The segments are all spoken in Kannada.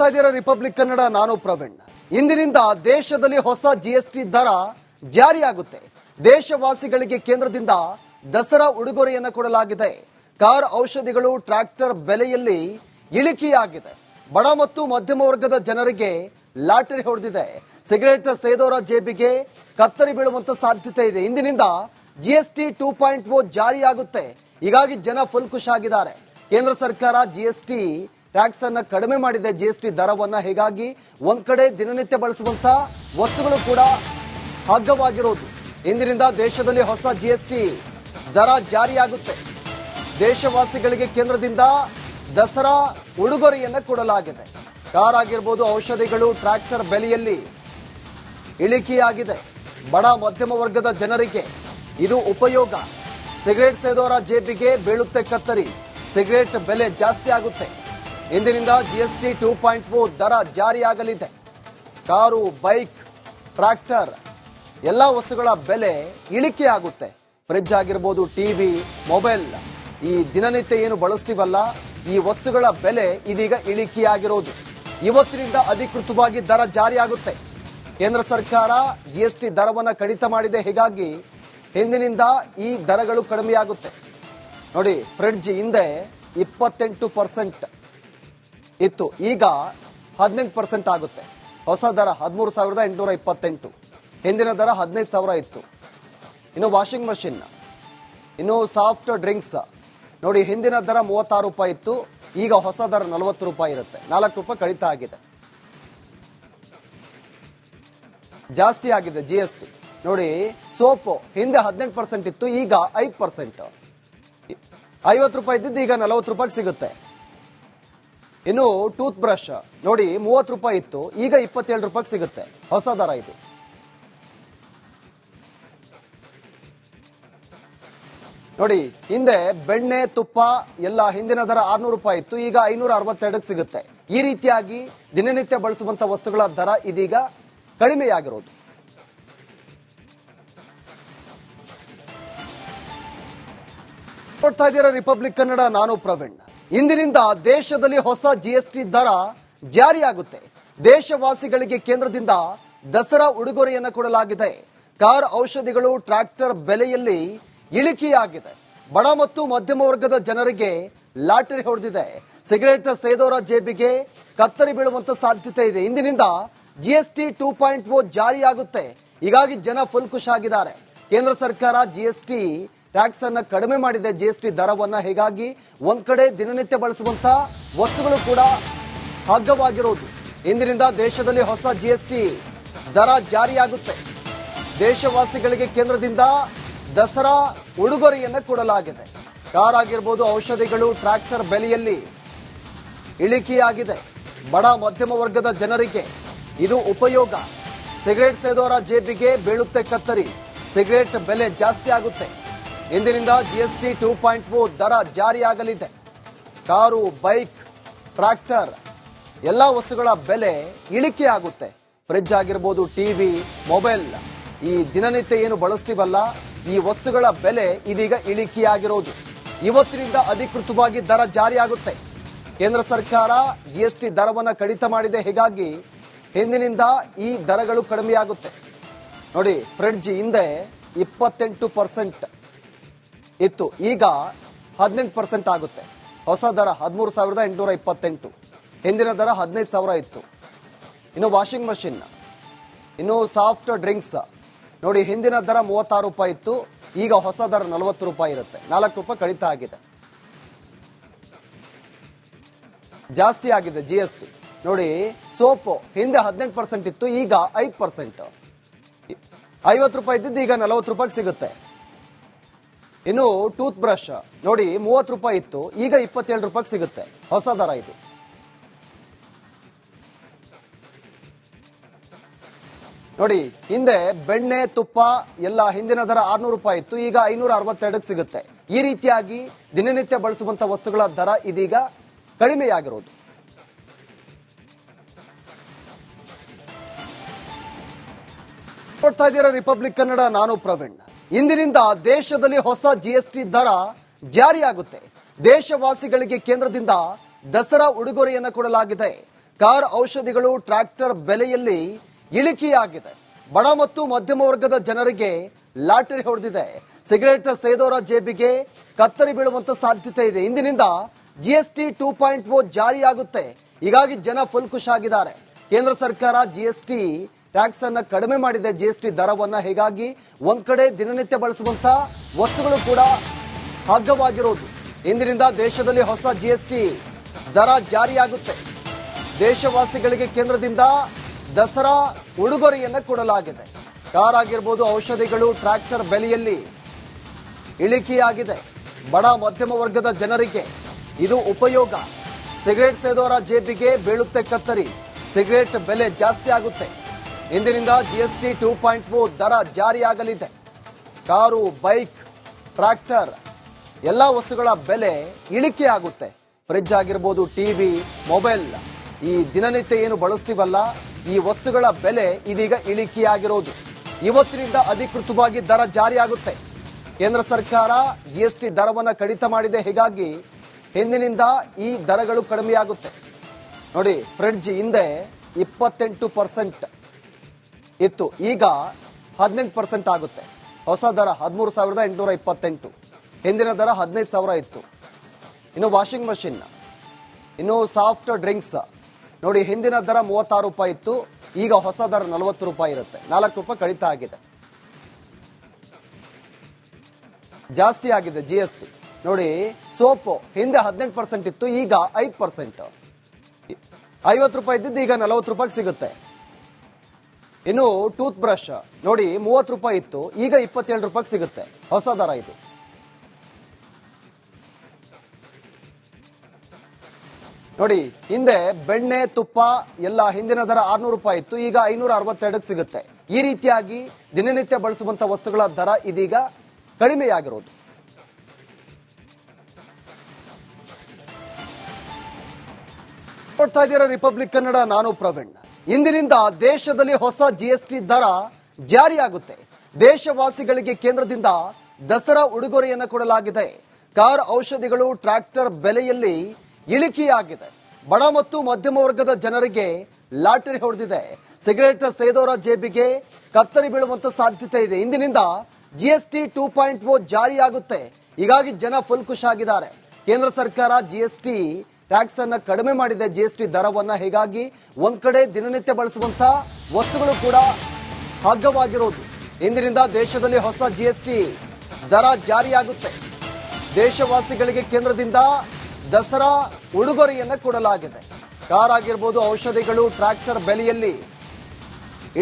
ನೋಡ್ತಾ ಇದ್ದೀರಾ ರಿಪಬ್ಲಿಕ್ ಕನ್ನಡ, ನಾನು ಪ್ರವೀಣ್. ಇಂದಿನಿಂದ ದೇಶದಲ್ಲಿ ಹೊಸ ಜಿ ಎಸ್ ಟಿ ದರ ಜಾರಿಯಾಗುತ್ತೆ. ದೇಶವಾಸಿಗಳಿಗೆ ಕೇಂದ್ರದಿಂದ ದಸರಾ ಉಡುಗೊರೆಯನ್ನು ಕೊಡಲಾಗಿದೆ. ಕಾರ್ ಔಷಧಿಗಳು, ಟ್ರ್ಯಾಕ್ಟರ್ ಬೆಲೆಯಲ್ಲಿ ಇಳಿಕೆಯಾಗಿದೆ. ಬಡ ಮತ್ತು ಮಧ್ಯಮ ವರ್ಗದ ಜನರಿಗೆ ಲಾಟರಿ ಹೊಡೆದಿದೆ. ಸಿಗರೇಟ್ ಸೇದೋರ ಜೇಬಿಗೆ ಕತ್ತರಿ ಬೀಳುವಂತ ಸಾಧ್ಯತೆ ಇದೆ. ಇಂದಿನಿಂದ G S T two point O ಜಾರಿಯಾಗುತ್ತೆ. ಹೀಗಾಗಿ ಜನ ಫುಲ್ ಖುಷಿಯಾಗಿದ್ದಾರೆ. ಕೇಂದ್ರ ಸರ್ಕಾರ ಜಿಎಸ್ಟಿ ಟ್ಯಾಕ್ಸ್ ಅನ್ನ ಕಡಿಮೆ ಮಾಡಿದೆ ಜಿ ಎಸ್ ಟಿ ದರವನ್ನ ಹೀಗಾಗಿ ಒಂದ್ ಕಡೆ ದಿನನಿತ್ಯ ಬಳಸುವಂತ ವಸ್ತುಗಳು ಕೂಡ ಹಗ್ಗವಾಗಿರೋದು. ಇಂದಿನಿಂದ ದೇಶದಲ್ಲಿ ಹೊಸ ಜಿ ಎಸ್ ಟಿ ದರ ಜಾರಿಯಾಗುತ್ತೆ. ದೇಶವಾಸಿಗಳಿಗೆ ಕೇಂದ್ರದಿಂದ ದಸರಾ ಉಡುಗೊರೆಯನ್ನ ಕೊಡಲಾಗಿದೆ. ಕಾರ್ ಆಗಿರ್ಬೋದು, ಔಷಧಿಗಳು, ಟ್ರ್ಯಾಕ್ಟರ್ ಬೆಲೆಯಲ್ಲಿ ಇಳಿಕೆಯಾಗಿದೆ. ಬಡ, ಮಧ್ಯಮ ವರ್ಗದ ಜನರಿಗೆ ಇದು ಉಪಯೋಗ. ಸಿಗರೇಟ್ ಸೇದೋರ ಜೇಬಿಗೆ ಬೀಳುತ್ತೆ ಕತ್ತರಿ. ಸಿಗರೇಟ್ ಬೆಲೆ ಜಾಸ್ತಿ ಆಗುತ್ತೆ. ಇಂದಿನಿಂದ ಜಿಎಸ್ಟಿ ಟೂ ಪಾಯಿಂಟ್ ಫೋರ್ ದರ ಜಾರಿಯಾಗಲಿದೆ. ಕಾರು, ಬೈಕ್, ಟ್ರ್ಯಾಕ್ಟರ್, ಎಲ್ಲ ವಸ್ತುಗಳ ಬೆಲೆ ಇಳಿಕೆ ಆಗುತ್ತೆ ಫ್ರಿಡ್ಜ್ ಆಗಿರ್ಬೋದು ಟಿವಿ ಮೊಬೈಲ್. ಈ ದಿನನಿತ್ಯ ಏನು ಬಳಸ್ತೀವಲ್ಲ, ಈ ವಸ್ತುಗಳ ಬೆಲೆ ಇದೀಗ ಇಳಿಕೆಯಾಗಿರೋದು. ಇವತ್ತಿನಿಂದ ಅಧಿಕೃತವಾಗಿ ದರ ಜಾರಿಯಾಗುತ್ತೆ. ಕೇಂದ್ರ ಸರ್ಕಾರ ಜಿಎಸ್ಟಿ ದರವನ್ನು ಕಡಿತ ಮಾಡಿದೆ. ಹೀಗಾಗಿ ಹಿಂದಿನಿಂದ ಈ ದರಗಳು ಕಡಿಮೆಯಾಗುತ್ತೆ. ನೋಡಿ, ಫ್ರಿಡ್ಜ್ ಹಿಂದೆ ಇಪ್ಪತ್ತೆಂಟು ಪರ್ಸೆಂಟ್ ಇತ್ತು. ಈಗ ಹದಿನೆಂಟು ಪರ್ಸೆಂಟ್ ಆಗುತ್ತೆ. ಹೊಸ ದರ ಹದಿಮೂರು ಸಾವಿರದ ಎಂಟುನೂರ ಇಪ್ಪತ್ತೆಂಟು. ಹಿಂದಿನ ದರ ಹದಿನೈದು ಸಾವಿರ ಇತ್ತು. ಇನ್ನು ವಾಷಿಂಗ್ ಮಷಿನ್ ಇನ್ನು ಸಾಫ್ಟ್ ಡ್ರಿಂಕ್ಸ್ ನೋಡಿ, ಹಿಂದಿನ ದರ ಮೂವತ್ತಾರು ರೂಪಾಯಿ ಇತ್ತು. ಈಗ ಹೊಸ ದರ ನಲವತ್ತು ರೂಪಾಯಿ ಇರುತ್ತೆ. ನಾಲ್ಕು ರೂಪಾಯಿ ಕಡಿತ ಆಗಿದೆ. ಜಾಸ್ತಿ ಆಗಿದೆ ಜಿ ಎಸ್ ಟಿ ನೋಡಿ, ಸೋಪು ಹಿಂದೆ ಹದಿನೆಂಟು ಪರ್ಸೆಂಟ್ ಇತ್ತು, ಈಗ ಐದು ಪರ್ಸೆಂಟ್ ಐವತ್ತು ರೂಪಾಯಿ ಇದ್ದಿದ್ದು ಈಗ ನಲವತ್ತು ರೂಪಾಯಿಗೆ ಸಿಗುತ್ತೆ. ಇನ್ನು ಟೂತ್ ಬ್ರಷ್ ನೋಡಿ, ಮೂವತ್ತು ರೂಪಾಯಿ ಇತ್ತು. ಈಗ ಇಪ್ಪತ್ತೇಳು ರೂಪಾಯಿಗೆ ಸಿಗುತ್ತೆ. ಹೊಸ ದರ ಇದು. ನೋಡಿ, ಹಿಂದೆ ಬೆಣ್ಣೆ, ತುಪ್ಪ, ಎಲ್ಲ ಹಿಂದಿನ ದರ ಆರ್ನೂರು ರೂಪಾಯಿ ಇತ್ತು. ಈಗ ಐನೂರ ಅರವತ್ತೆರಡಕ್ಕೆ ಸಿಗುತ್ತೆ. ಈ ರೀತಿಯಾಗಿ ದಿನನಿತ್ಯ ಬಳಸುವಂತ ವಸ್ತುಗಳ ದರ ಇದೀಗ ಕಡಿಮೆಯಾಗಿರೋದು. ನೋಡ್ತಾ ಇದ್ದೀರಾ ರಿಪಬ್ಲಿಕ್ ಕನ್ನಡ, ನಾನು ಪ್ರವೀಣ್. ಇಂದಿನಿಂದ ದೇಶದಲ್ಲಿ ಹೊಸ ಜಿಎಸ್ಟಿ ದರ ಜಾರಿಯಾಗುತ್ತೆ. ದೇಶವಾಸಿಗಳಿಗೆ ಕೇಂದ್ರದಿಂದ ದಸರಾ ಉಡುಗೊರೆಯನ್ನು ಕೊಡಲಾಗಿದೆ. ಕಾರ್ ಔಷಧಿಗಳು, ಟ್ರ್ಯಾಕ್ಟರ್ ಬೆಲೆಯಲ್ಲಿ ಇಳಿಕೆಯಾಗಿದೆ. ಬಡ ಮತ್ತು ಮಧ್ಯಮ ವರ್ಗದ ಜನರಿಗೆ ಲಾಟರಿ ಹೊಡೆದಿದೆ. ಸಿಗರೇಟ್ ಸೇದೋರ ಜೇಬಿಗೆ ಕತ್ತರಿ ಬೀಳುವಂತ ಸಾಧ್ಯತೆ ಇದೆ. ಇಂದಿನಿಂದ ಜಿಎಸ್ಟಿ ಟೂ ಪಾಯಿಂಟ್ ಓ ಜಾರಿಯಾಗುತ್ತೆ. ಹೀಗಾಗಿ ಜನ ಫುಲ್ ಖುಷಿ ಆಗಿದ್ದಾರೆ ಕೇಂದ್ರ ಸರ್ಕಾರ ಜಿಎಸ್ಟಿ ಟ್ಯಾಕ್ಸ್ ಅನ್ನ ಕಡಿಮೆ ಮಾಡಿದೆ ಜಿ ಎಸ್ ಟಿ ದರವನ್ನ ಹೀಗಾಗಿ ಒಂದ್ ಕಡೆ ದಿನನಿತ್ಯ ಬಳಸುವಂತ ವಸ್ತುಗಳು ಕೂಡ ಹಗ್ಗವಾಗಿರೋದು ಇಂದಿನಿಂದ ದೇಶದಲ್ಲಿ ಹೊಸ ಜಿ ಎಸ್ ಟಿ ದರ ಜಾರಿಯಾಗುತ್ತೆ. ದೇಶವಾಸಿಗಳಿಗೆ ಕೇಂದ್ರದಿಂದ ದಸರಾ ಉಡುಗೊರೆಯನ್ನ ಕೊಡಲಾಗಿದೆ. ಕಾರ್ ಆಗಿರ್ಬೋದು, ಔಷಧಿಗಳು, ಟ್ರ್ಯಾಕ್ಟರ್ ಬೆಲೆಯಲ್ಲಿ ಇಳಿಕೆಯಾಗಿದೆ. ಬಡ, ಮಧ್ಯಮ ವರ್ಗದ ಜನರಿಗೆ ಇದು ಉಪಯೋಗ. ಸಿಗರೇಟ್ ಸೇದೋರ ಜೇಬಿಗೆ ಬೀಳುತ್ತೆ ಕತ್ತರಿ. ಸಿಗರೇಟ್ ಬೆಲೆ ಜಾಸ್ತಿ ಆಗುತ್ತೆ. ಇಂದಿನಿಂದ ಜಿಎಸ್ಟಿ ಟೂ ಪಾಯಿಂಟ್ ಓ ದರ ಜಾರಿಯಾಗಲಿದೆ. ಕಾರು, ಬೈಕ್, ಟ್ರ್ಯಾಕ್ಟರ್, ಎಲ್ಲ ವಸ್ತುಗಳ ಬೆಲೆ ಇಳಿಕೆ ಆಗುತ್ತೆ ಫ್ರಿಡ್ಜ್ ಆಗಿರ್ಬೋದು ಟಿವಿ ಮೊಬೈಲ್. ಈ ದಿನನಿತ್ಯ ಏನು ಬಳಸ್ತೀವಲ್ಲ, ಈ ವಸ್ತುಗಳ ಬೆಲೆ ಇದೀಗ ಇಳಿಕೆಯಾಗಿರೋದು. ಇವತ್ತಿನಿಂದ ಅಧಿಕೃತವಾಗಿ ದರ ಜಾರಿಯಾಗುತ್ತೆ. ಕೇಂದ್ರ ಸರ್ಕಾರ ಜಿಎಸ್ಟಿ ದರವನ್ನು ಕಡಿತ ಮಾಡಿದೆ. ಹೀಗಾಗಿ ಹಿಂದಿನಿಂದ ಈ ದರಗಳು ಕಡಿಮೆಯಾಗುತ್ತೆ. ನೋಡಿ, ಫ್ರಿಡ್ಜ್ ಹಿಂದೆ ಇಪ್ಪತ್ತೆಂಟು ಪರ್ಸೆಂಟ್ ಇತ್ತು. ಈಗ ಹದಿನೆಂಟು ಪರ್ಸೆಂಟ್ ಆಗುತ್ತೆ. ಹೊಸ ದರ ಹದಿಮೂರು ಸಾವಿರದ ಎಂಟುನೂರ ಇಪ್ಪತ್ತೆಂಟು. ಹಿಂದಿನ ದರ ಹದಿನೈದು ಸಾವಿರ ಇತ್ತು. ಇನ್ನು ವಾಷಿಂಗ್ ಮಷಿನ್ ಇನ್ನು ಸಾಫ್ಟ್ ಡ್ರಿಂಕ್ಸ್ ನೋಡಿ, ಹಿಂದಿನ ದರ ಮೂವತ್ತಾರು ರೂಪಾಯಿ ಇತ್ತು. ಈಗ ಹೊಸ ದರ ನಲವತ್ತು ರೂಪಾಯಿ ಇರುತ್ತೆ. ನಾಲ್ಕು ರೂಪಾಯಿ ಕಡಿತ ಆಗಿದೆ. ಜಾಸ್ತಿ ಆಗಿದೆ ಜಿ ಎಸ್ ಟಿ ನೋಡಿ, ಸೋಪು ಹಿಂದೆ ಹದಿನೆಂಟು ಪರ್ಸೆಂಟ್ ಇತ್ತು, ಈಗ ಐದು ಪರ್ಸೆಂಟ್ ಐವತ್ತು ರೂಪಾಯಿ ಇದ್ದಿದ್ದು ಈಗ ನಲವತ್ತು ರೂಪಾಯಿಗೆ ಸಿಗುತ್ತೆ. ಇನ್ನು ಟೂತ್ ಬ್ರಷ್ ನೋಡಿ ಮೂವತ್ತು ರೂಪಾಯಿ ಇತ್ತು, ಈಗ ಇಪ್ಪತ್ತೇಳು ರೂಪಾಯಿಗೆ ಸಿಗುತ್ತೆ. ಹೊಸ ದರ ಇದು. ನೋಡಿ, ಹಿಂದೆ ಬೆಣ್ಣೆ, ತುಪ್ಪ, ಎಲ್ಲ ಹಿಂದಿನ ದರ ಆರ್ನೂರು ರೂಪಾಯಿ ಇತ್ತು, ಈಗ ಐನೂರ ಅರವತ್ತೆರಡಕ್ಕೆ ಸಿಗುತ್ತೆ. ಈ ರೀತಿಯಾಗಿ ದಿನನಿತ್ಯ ಬಳಸುವಂತ ವಸ್ತುಗಳ ದರ ಇದೀಗ ಕಡಿಮೆಯಾಗಿರೋದು. ನೋಡ್ತಾ ಇದ್ದೀರಾ ರಿಪಬ್ಲಿಕ್ ಕನ್ನಡ, ನಾನು ಪ್ರವೀಣ್. ಇಂದಿನಿಂದ ದೇಶದಲ್ಲಿ ಹೊಸ ಜಿಎಸ್ಟಿ ದರ ಜಾರಿಯಾಗುತ್ತೆ. ದೇಶವಾಸಿಗಳಿಗೆ ಕೇಂದ್ರದಿಂದ ದಸರಾ ಉಡುಗೊರೆಯನ್ನು ಕೊಡಲಾಗಿದೆ. ಕಾರ್ ಔಷಧಿಗಳು, ಟ್ರ್ಯಾಕ್ಟರ್ ಬೆಲೆಯಲ್ಲಿ ಇಳಿಕೆಯಾಗಿದೆ. ಬಡ ಮತ್ತು ಮಧ್ಯಮ ವರ್ಗದ ಜನರಿಗೆ ಲಾಟರಿ ಹೊಡೆದಿದೆ. ಸಿಗರೇಟ್ ಸೇದೋರ ಜೇಬಿಗೆ ಕತ್ತರಿ ಬೀಳುವಂತ ಸಾಧ್ಯತೆ ಇದೆ. ಇಂದಿನಿಂದ ಜಿಎಸ್ಟಿ ಟೂ ಪಾಯಿಂಟ್ ಓ ಜಾರಿಯಾಗುತ್ತೆ. ಹೀಗಾಗಿ ಜನ ಫುಲ್ ಖುಷಿಯಾಗಿದ್ದಾರೆ. ಕೇಂದ್ರ ಸರ್ಕಾರ ಜಿಎಸ್ಟಿ ಟ್ಯಾಕ್ಸ್ ಅನ್ನ ಕಡಿಮೆ ಮಾಡಿದೆ ಜಿ ಎಸ್ ಟಿ ದರವನ್ನ. ಹೀಗಾಗಿ ಒಂದ್ ಕಡೆ ದಿನನಿತ್ಯ ಬಳಸುವಂತ ವಸ್ತುಗಳು ಕೂಡ ಹಗ್ಗವಾಗಿರೋದು ಇಂದಿನಿಂದ ದೇಶದಲ್ಲಿ ಹೊಸ ಜಿ ಎಸ್ ಟಿ ದರ ಜಾರಿಯಾಗುತ್ತೆ. ದೇಶವಾಸಿಗಳಿಗೆ ಕೇಂದ್ರದಿಂದ ದಸರಾ ಉಡುಗೊರೆಯನ್ನ ಕೊಡಲಾಗಿದೆ. ಕಾರ್ ಆಗಿರ್ಬೋದು, ಔಷಧಿಗಳು, ಟ್ರ್ಯಾಕ್ಟರ್ ಬೆಲೆಯಲ್ಲಿ ಇಳಿಕೆಯಾಗಿದೆ. ಬಡ, ಮಧ್ಯಮ ವರ್ಗದ ಜನರಿಗೆ ಇದು ಉಪಯೋಗ. ಸಿಗರೇಟ್ ಸೇದೋರ ಜೇಬಿಗೆ ಬೀಳುತ್ತೆ ಕತ್ತರಿ. ಸಿಗರೇಟ್ ಬೆಲೆ ಜಾಸ್ತಿ ಆಗುತ್ತೆ. ಇಂದಿನಿಂದ ಜಿಎಸ್ಟಿ ಟೂ ಪಾಯಿಂಟ್ ಓ ದರ ಜಾರಿಯಾಗಲಿದೆ. ಕಾರು, ಬೈಕ್, ಟ್ರ್ಯಾಕ್ಟರ್, ಎಲ್ಲ ವಸ್ತುಗಳ ಬೆಲೆ ಇಳಿಕೆ ಆಗುತ್ತೆ ಫ್ರಿಡ್ಜ್ ಆಗಿರ್ಬೋದು ಟಿವಿ ಮೊಬೈಲ್. ಈ ದಿನನಿತ್ಯ ಏನು ಬಳಸ್ತೀವಲ್ಲ, ಈ ವಸ್ತುಗಳ ಬೆಲೆ ಇದೀಗ ಇಳಿಕೆಯಾಗಿರೋದು. ಇವತ್ತಿನಿಂದ ಅಧಿಕೃತವಾಗಿ ದರ ಜಾರಿಯಾಗುತ್ತೆ. ಕೇಂದ್ರ ಸರ್ಕಾರ ಜಿಎಸ್ಟಿ ದರವನ್ನು ಕಡಿತ ಮಾಡಿದೆ. ಹೀಗಾಗಿ ಹಿಂದಿನಿಂದ ಈ ದರಗಳು ಕಡಿಮೆಯಾಗುತ್ತೆ. ನೋಡಿ, ಫ್ರಿಡ್ಜ್ ಹಿಂದೆ ಇಪ್ಪತ್ತೆಂಟು ಪರ್ಸೆಂಟ್ ಇತ್ತು. ಈಗ ಹದಿನೆಂಟು ಪರ್ಸೆಂಟ್ ಆಗುತ್ತೆ. ಹೊಸ ದರ ಹದಿಮೂರು ಸಾವಿರದ ಎಂಟುನೂರ ಇಪ್ಪತ್ತೆಂಟು. ಹಿಂದಿನ ದರ ಹದಿನೈದು ಸಾವಿರ ಇತ್ತು. ಇನ್ನು ವಾಷಿಂಗ್ ಮಷಿನ್ ಇನ್ನು ಸಾಫ್ಟ್ ಡ್ರಿಂಕ್ಸ್ ನೋಡಿ, ಹಿಂದಿನ ದರ ಮೂವತ್ತಾರು ರೂಪಾಯಿ ಇತ್ತು. ಈಗ ಹೊಸ ದರ ನಲವತ್ತು ರೂಪಾಯಿ ಇರುತ್ತೆ. ನಾಲ್ಕು ರೂಪಾಯಿ ಕಡಿತ ಆಗಿದೆ. ಜಾಸ್ತಿ ಆಗಿದೆ ಜಿ ಎಸ್ ಟಿ ನೋಡಿ, ಸೋಪು ಹಿಂದೆ ಹದಿನೆಂಟು ಪರ್ಸೆಂಟ್ ಇತ್ತು, ಈಗ ಐದು ಪರ್ಸೆಂಟ್ ಐವತ್ತು ರೂಪಾಯಿ ಇದ್ದಿದ್ದು ಈಗ ನಲವತ್ತು ರೂಪಾಯಿಗೆ ಸಿಗುತ್ತೆ. ಇನ್ನು ಟೂತ್ ಬ್ರಷ್ ನೋಡಿ ಮೂವತ್ತು ರೂಪಾಯಿ ಇತ್ತು, ಈಗ ಇಪ್ಪತ್ತೇಳು ರೂಪಾಯಿಗೆ ಸಿಗುತ್ತೆ. ಹೊಸ ದರ ಇದು. ನೋಡಿ, ಹಿಂದೆ ಬೆಣ್ಣೆ, ತುಪ್ಪ, ಎಲ್ಲ ಹಿಂದಿನ ದರ ಆರ್ನೂರು ರೂಪಾಯಿ ಇತ್ತು, ಈಗ ಐನೂರ ಅರವತ್ತೆರಡಕ್ಕೆ ಸಿಗುತ್ತೆ. ಈ ರೀತಿಯಾಗಿ ದಿನನಿತ್ಯ ಬಳಸುವಂತ ವಸ್ತುಗಳ ದರ ಇದೀಗ ಕಡಿಮೆಯಾಗಿರೋದು. ನೋಡ್ತಾ ಇದ್ದೀರಾ ರಿಪಬ್ಲಿಕ್ ಕನ್ನಡ, ನಾನು ಪ್ರವೀಣ್. ಇಂದಿನಿಂದ ದೇಶದಲ್ಲಿ ಹೊಸ ಜಿಎಸ್ಟಿ ದರ ಜಾರಿಯಾಗುತ್ತೆ. ದೇಶವಾಸಿಗಳಿಗೆ ಕೇಂದ್ರದಿಂದ ದಸರಾ ಉಡುಗೊರೆಯನ್ನು ಕೊಡಲಾಗಿದೆ. ಕಾರ್ ಔಷಧಿಗಳು, ಟ್ರ್ಯಾಕ್ಟರ್ ಬೆಲೆಯಲ್ಲಿ ಇಳಿಕೆಯಾಗಿದೆ. ಬಡ ಮತ್ತು ಮಧ್ಯಮ ವರ್ಗದ ಜನರಿಗೆ ಲಾಟರಿ ಹೊಡೆದಿದೆ. ಸಿಗರೇಟ್ ಸೇದೋರ ಜೇಬಿಗೆ ಕತ್ತರಿ ಬೀಳುವಂತ ಸಾಧ್ಯತೆ ಇದೆ. ಇಂದಿನಿಂದ ಜಿಎಸ್ಟಿ ಟೂ ಪಾಯಿಂಟ್ ಓ ಜಾರಿಯಾಗುತ್ತೆ. ಹೀಗಾಗಿ ಜನ ಫುಲ್ ಖುಷಿ ಆಗಿದ್ದಾರೆ ಕೇಂದ್ರ ಸರ್ಕಾರ ಜಿಎಸ್ಟಿ ಟ್ಯಾಕ್ಸ್ ಅನ್ನ ಕಡಿಮೆ ಮಾಡಿದೆ ಟಿ ದರವನ್ನ ಹೀಗಾಗಿ ಒಂದ್ ಕಡೆ ದಿನನಿತ್ಯ ಬಳಸುವಂತ ವಸ್ತುಗಳು ಕೂಡ ಹಗ್ಗವಾಗಿರೋದು. ಇಂದಿನಿಂದ ದೇಶದಲ್ಲಿ ಹೊಸ ಜಿ ಎಸ್ ಟಿ ದರ ಜಾರಿಯಾಗುತ್ತೆ. ದೇಶವಾಸಿಗಳಿಗೆ ಕೇಂದ್ರದಿಂದ ದಸರಾ ಉಡುಗೊರೆಯನ್ನ ಕೊಡಲಾಗಿದೆ. ಕಾರ್ ಆಗಿರ್ಬೋದು, ಔಷಧಿಗಳು, ಟ್ರ್ಯಾಕ್ಟರ್ ಬೆಲೆಯಲ್ಲಿ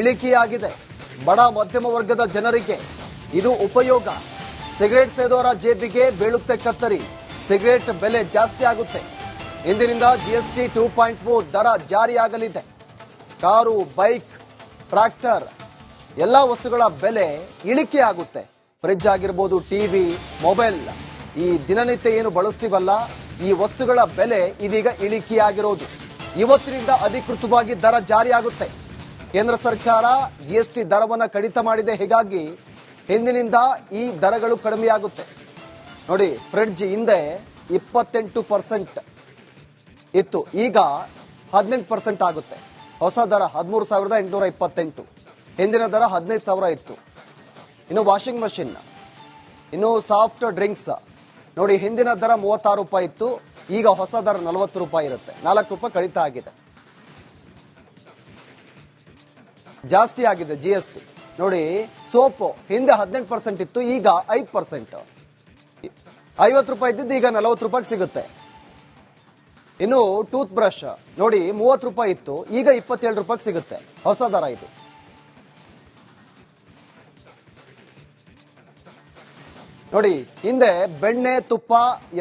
ಇಳಿಕೆಯಾಗಿದೆ. ಬಡ, ಮಧ್ಯಮ ವರ್ಗದ ಜನರಿಗೆ ಇದು ಉಪಯೋಗ. ಸಿಗರೇಟ್ ಸೇದೋರ ಜೇಬಿಗೆ ಬೀಳುತ್ತೆ ಕತ್ತರಿ. ಸಿಗರೇಟ್ ಬೆಲೆ ಜಾಸ್ತಿ ಆಗುತ್ತೆ. ಇಂದಿನಿಂದ ಜಿಎಸ್ಟಿ ಟೂ ಪಾಯಿಂಟ್ ಫೋರ್ ದರ ಜಾರಿಯಾಗಲಿದೆ. ಕಾರು, ಬೈಕ್, ಟ್ರ್ಯಾಕ್ಟರ್, ಎಲ್ಲ ವಸ್ತುಗಳ ಬೆಲೆ ಇಳಿಕೆ ಆಗುತ್ತೆ. ಫ್ರಿಡ್ಜ್ ಆಗಿರ್ಬೋದು ಟಿವಿ ಮೊಬೈಲ್. ಈ ದಿನನಿತ್ಯ ಏನು ಬಳಸ್ತೀವಲ್ಲ, ಈ ವಸ್ತುಗಳ ಬೆಲೆ ಇದೀಗ ಇಳಿಕೆಯಾಗಿರೋದು. ಇವತ್ತಿನಿಂದ ಅಧಿಕೃತವಾಗಿ ದರ ಜಾರಿಯಾಗುತ್ತೆ. ಕೇಂದ್ರ ಸರ್ಕಾರ ಜಿಎಸ್ಟಿ ದರವನ್ನು ಕಡಿತ ಮಾಡಿದೆ. ಹೀಗಾಗಿ ಹಿಂದಿನಿಂದ ಈ ದರಗಳು ಕಡಿಮೆಯಾಗುತ್ತೆ. ನೋಡಿ, ಫ್ರಿಡ್ಜ್ ಹಿಂದೆ ಇಪ್ಪತ್ತೆಂಟು ಪರ್ಸೆಂಟ್ ಇತ್ತು. ಈಗ ಹದಿನೆಂಟು ಪರ್ಸೆಂಟ್ ಆಗುತ್ತೆ. ಹೊಸ ದರ ಹದಿಮೂರು ಸಾವಿರದ ಎಂಟುನೂರ ಇಪ್ಪತ್ತೆಂಟು. ಹಿಂದಿನ ದರ ಹದಿನೈದು ಸಾವಿರ ಇತ್ತು. ಇನ್ನು ವಾಷಿಂಗ್ ಮಷಿನ್. ಇನ್ನು ಸಾಫ್ಟ್ ಡ್ರಿಂಕ್ಸ್. ನೋಡಿ, ಹಿಂದಿನ ದರ ಮೂವತ್ತಾರು ರೂಪಾಯಿ ಇತ್ತು. ಈಗ ಹೊಸ ದರ ನಲವತ್ತು ರೂಪಾಯಿ ಇರುತ್ತೆ. ನಾಲ್ಕು ರೂಪಾಯಿ ಕಡಿತ ಆಗಿದೆ. ಜಾಸ್ತಿ ಆಗಿದೆ ಜಿ ಎಸ್ ಟಿ ನೋಡಿ, ಸೋಪು ಹಿಂದೆ ಹದಿನೆಂಟು ಪರ್ಸೆಂಟ್ ಇತ್ತು, ಈಗ ಐದು ಪರ್ಸೆಂಟ್ ಐವತ್ತು ರೂಪಾಯಿ ಇದ್ದಿದ್ದು ಈಗ ನಲವತ್ತು ರೂಪಾಯಿಗೆ ಸಿಗುತ್ತೆ. ಇನ್ನು ಟೂತ್ ಬ್ರಷ್ ನೋಡಿ, ಮೂವತ್ತು ರೂಪಾಯಿ ಇತ್ತು. ಈಗ ಇಪ್ಪತ್ತೇಳು ರೂಪಾಯಿಗೆ ಸಿಗುತ್ತೆ. ಹೊಸ ದರ ಇದು. ನೋಡಿ, ಹಿಂದೆ ಬೆಣ್ಣೆ, ತುಪ್ಪ,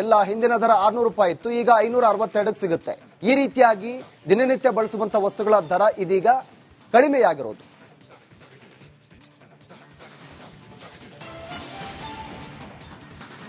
ಎಲ್ಲ ಹಿಂದಿನ ದರ ಆರ್ನೂರು ರೂಪಾಯಿ ಇತ್ತು. ಈಗ ಐನೂರ ಅರವತ್ತೆರಡಕ್ಕೆ ಸಿಗುತ್ತೆ. ಈ ರೀತಿಯಾಗಿ ದಿನನಿತ್ಯ ಬಳಸುವಂತಹ ವಸ್ತುಗಳ ದರ ಇದೀಗ ಕಡಿಮೆಯಾಗಿರೋದು.